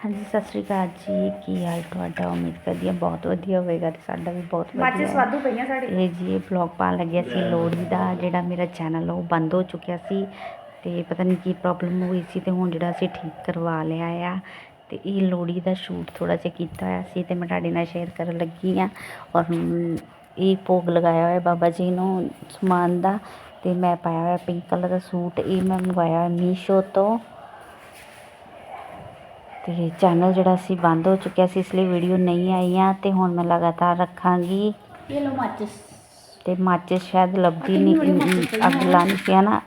ਹਾਂਜੀ ਸਤਿ ਸ਼੍ਰੀ ਅਕਾਲ ਜੀ। ਕੀ ਹਾਲ ਤੁਹਾਡਾ? ਉਮੀਦ ਕਰਦੀ ਹਾਂ ਬਹੁਤ ਵਧੀਆ ਹੋਵੇਗਾ ਤੇ ਸਾਡਾ ਵੀ ਬਹੁਤ ਵਧੀਆ ਮਾਚਿਸ ਵਾਧੂ ਪਈਆਂ ਸਾਡੇ ਇਹ ਜੀ ਇਹ ਬਲੌਗ ਪਾਉਣ ਲੱਗਿਆ ਸੀ ਲੋਹੜੀ ਦਾ ਜਿਹੜਾ ਮੇਰਾ ਚੈਨਲ ਉਹ ਬੰਦ ਹੋ ਚੁੱਕਿਆ ਸੀ ਤੇ ਪਤਾ ਨਹੀਂ ਕੀ ਪ੍ਰੋਬਲਮ ਹੋਈ ਸੀ ਤੇ ਹੁਣ ਜਿਹੜਾ ਅਸੀਂ ਠੀਕ ਕਰਵਾ ਲਿਆ ਆ ਤੇ ਇਹ ਲੋਹੜੀ ਦਾ ਸ਼ੂਟ ਥੋੜਾ ਜਿਹਾ ਕੀਤਾ ਹੋਇਆ ਸੀ ਤੇ ਮੈਂ ਤੁਹਾਡੇ ਨਾਲ ਸ਼ੇਅਰ ਕਰਨ ਲੱਗੀ ਆ ਔਰ ਇਹ ਭੋਗ ਲਗਾਇਆ ਹੋਇਆ ਬਾਬਾ ਜੀ ਨੂੰ ਸਮਾਨ ਦਾ ਤੇ ਮੈਂ ਪਾਇਆ ਹੋਇਆ ਪਿੰਕ ਕਲਰ ਦਾ ਸੂਟ। ਇਹ ਮੈਂ ਮੰਗਵਾਇਆ ਮੀਸ਼ੋ ਤੋਂ। ਤੇ ਚੈਨਲ ਜਿਹੜਾ ਸੀ ਬੰਦ ਹੋ ਚੁੱਕਿਆ ਸੀ ਇਸ ਲਈ ਵੀਡੀਓ ਨਹੀਂ ਆਈਆਂ ਤੇ ਹੁਣ ਮੈਂ ਲਗਾਤਾਰ ਰੱਖਾਂਗੀ। ਇਹ ਲੋ ਮਾਚਿਸ ਤੇ ਮਾਚਿਸ ਸ਼ਾਇਦ ਲੱਭਦੀ ਨਹੀਂ ਅੱਗ ਲਾਣੀ ਸੀ ਨਾ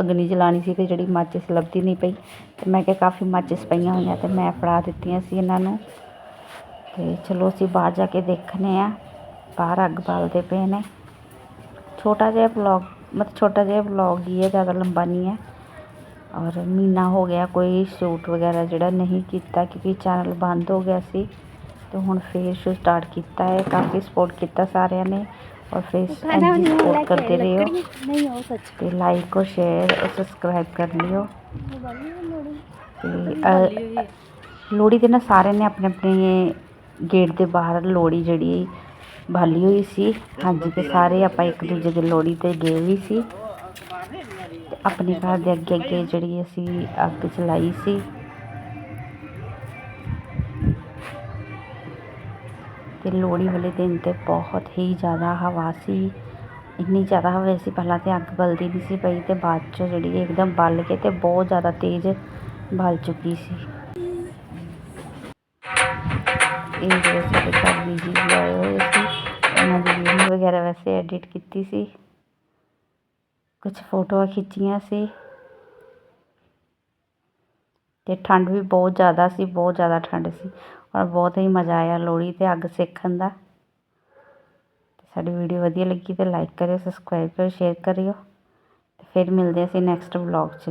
ਅਗਨੀ ਜਲਾਣੀ ਸੀ ਤੇ ਜਿਹੜੀ ਮਾਚਿਸ ਲੱਭਦੀ ਨਹੀਂ ਪਈ। ਤੇ ਮੈਂ ਕਿਹਾ ਕਾਫੀ ਮਾਚਿਸ ਪਈਆਂ ਹੋਈਆਂ ਤੇ ਮੈਂ ਫੜਾ ਦਿੱਤੀਆਂ ਸੀ ਇਹਨਾਂ ਨੂੰ। ਤੇ ਚਲੋ ਅਸੀਂ ਬਾਹਰ ਜਾ ਕੇ ਦੇਖਨੇ ਆ। ਬਾਹਰ ਅੱਗ ਬਾਲਦੇ ਪਏ ਨੇ। ਛੋਟਾ ਜਿਹਾ ਵਲੌਗ ਮਤਲਬ ਛੋਟਾ ਜਿਹਾ ਵਲੌਗ ਹੀ ਹੈ ਜ਼ਿਆਦਾ ਲੰਬਾ ਨਹੀਂ ਹੈ। ਔਰ ਮਹੀਨਾ ਹੋ ਗਿਆ ਕੋਈ ਸ਼ੂਟ ਵਗੈਰਾ ਜਿਹੜਾ ਨਹੀਂ ਕੀਤਾ ਕਿਉਂਕਿ ਚੈਨਲ ਬੰਦ ਹੋ ਗਿਆ ਸੀ ਤੇ ਹੁਣ ਫੇਰ ਸ਼ੂ ਸਟਾਰਟ ਕੀਤਾ ਹੈ ਕਾਫੀ ਸਪੋਰਟ ਕੀਤਾ ਸਾਰਿਆਂ ਨੇ ਔਰ ਫੇਰ ਸਪੋਰਟ ਕਰਦੇ ਰਹੋ। ਨਹੀਂ ਉਹ ਸੱਚ। ਤੇ ਲਾਈਕ ਔਰ ਸ਼ੇਅਰ ਔਰ ਸਬਸਕ੍ਰਾਈਬ ਕਰ ਲਿਓ। ਤੇ ਲੋਹੜੀ ਤੇ ਨਾ ਸਾਰਿਆਂ ਨੇ ਆਪਣੇ ਆਪਣੇ ਗੇਟ ਦੇ ਬਾਹਰ ਲੋਹੜੀ ਜਿਹੜੀ ਬਾਲੀ ਹੋਈ ਸੀ। ਹਾਂਜੀ ਤੇ ਸਾਰੇ ਆਪਾਂ ਇੱਕ ਦੂਜੇ ਦੇ ਲੋਹੜੀ ਤੇ ਗਏ ਵੀ ਸੀ। ਆਪਣੇ ਘਰ ਦੇ ਅੱਗੇ ਅੱਗੇ ਜਿਹੜੀ ਅਸੀਂ ਅੱਗ ਚਲਾਈ ਸੀ। ਤੇ ਲੋਹੜੀ ਵਾਲੇ ਦਿਨ ਤੇ ਬਹੁਤ ਹੀ ਜ਼ਿਆਦਾ ਹਵਾ ਸੀ। ਇੰਨੀ ਜ਼ਿਆਦਾ ਹਵਾ ਸੀ, ਪਹਿਲਾਂ ਤੇ ਅੱਗ ਬਲਦੀ ਨਹੀਂ ਸੀ ਪਈ ਤੇ ਬਾਅਦ ਚ ਜਿਹੜੀ ਇੱਕਦਮ ਬਲ ਕੇ ਤੇ ਬਹੁਤ ਜ਼ਿਆਦਾ ਤੇਜ਼ ਬਲ ਚੁੱਕੀ ਸੀ। ਇਹ ਜਿਹੜੇ ਸਾਡੇ ਘਰ ਵੀ ਜੀ ਆਏ ਹੋਏ ਸੀ, ਉਹਨਾਂ ਦੀ ਵੀਡੀਓ ਵਗੈਰਾ ਵੈਸੇ ਐਡਿਟ ਕੀਤੀ ਸੀ। ਕੁਝ ਫੋਟੋਆਂ ਖਿੱਚੀਆਂ ਸੀ ਅਤੇ ਠੰਡ ਵੀ ਬਹੁਤ ਜ਼ਿਆਦਾ ਸੀ, ਬਹੁਤ ਜ਼ਿਆਦਾ ਠੰਡ ਸੀ ਔਰ ਬਹੁਤ ਹੀ ਮਜ਼ਾ ਆਇਆ ਲੋਹੜੀ ਤੇ ਅੱਗ ਸੇਕਣ ਦਾ। ਤੇ ਸਾਡੀ ਵੀਡੀਓ ਵਧੀਆ ਲੱਗੀ ਤੇ ਲਾਈਕ ਕਰਿਓ ਸਬਸਕ੍ਰਾਈਬ ਕਰਿਓ ਸ਼ੇਅਰ ਕਰਿਓ ਫਿਰ ਮਿਲਦੇ ਅਸੀਂ ਨੈਕਸਟ ਵਲੌਗ 'ਚ।